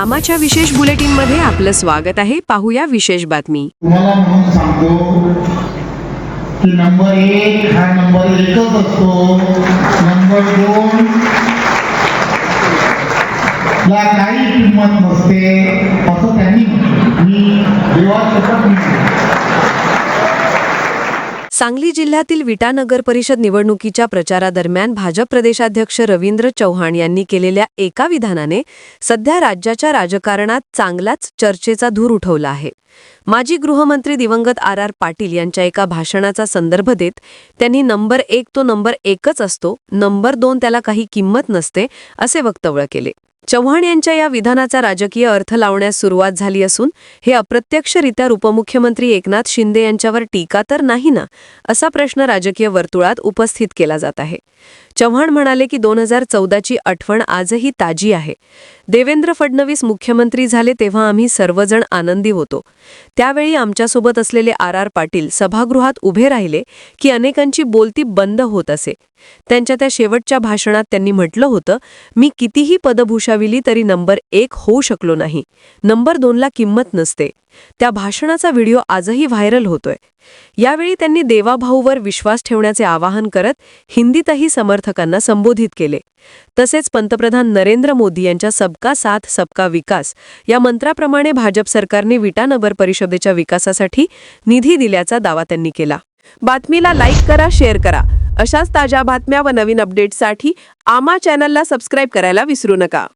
आमाच्या विशेष बुलेटिनमध्ये आपलं स्वागत आहे. पाहूया विशेष बातमी. तुम्हाला म्हणून सांगतो की नंबर एक हा नंबर एकच असतो. नंबर दोन ला काही किंमत नसते असं त्यांनी मी देवाशपथ मी सांगली जिल्ह्यातील विटा नगर परिषद निवडणुकीच्या प्रचारादरम्यान भाजप प्रदेशाध्यक्ष रवींद्र चव्हाण यांनी केलेल्या एका विधानाने सध्या राज्याच्या राजकारणात चांगलाच चर्चेचा धूर उठवला आहे. माजी गृहमंत्री दिवंगत आर आर पाटील यांच्या एका भाषणाचा संदर्भ देत त्यांनी नंबर एक तो नंबर एकच असतो नंबर दोन त्याला काही किंमत नसते असे वक्तव्य केले. चव्हाण यांच्या या विधानाचा राजकीय अर्थ लावण्यास सुरुवात झाली असून हे अप्रत्यक्षरित्या उपमुख्यमंत्री एकनाथ शिंदे यांच्यावर टीका तर नाही ना असा प्रश्न राजकीय वर्तुळात उपस्थित केला जात आहे. चव्हाण म्हणाले की दोन हजार चौदाची आठवण आजही ताजी आहे. देवेंद्र फडणवीस मुख्यमंत्री झाले तेव्हा आम्ही सर्वजण आनंदी होतो. त्यावेळी आमच्यासोबत असलेले आर आर पाटील सभागृहात उभे राहिले की अनेकांची बोलती बंद होत असे. त्यांच्या त्या शेवटच्या भाषणात त्यांनी म्हटलं होतं मी कितीही पदभूषाविली तरी नंबर एक होऊ शकलो नाही. नंबर दोनला किंमत नसते. त्या भाषणाचा व्हिडिओ आजही व्हायरल होतोय. यावेळी त्यांनी देवाभाऊवर विश्वास ठेवण्याचे आवाहन करत हिंदीतही समर्थकांना संबोधित केले. तसेच पंतप्रधान नरेंद्र मोदी यांच्या सबका साथ सबका विकास या मंत्राप्रमाणे भाजप सरकारने विटा नगर परिषदेच्या विकासासाठी निधी दिल्याचा दावा त्यांनी केला. बातमीला लाईक करा शेअर करा. अशाच ताज्या बातम्या व नवीन अपडेट्ससाठी आमा चॅनलला सबस्क्राईब करायला विसरू नका.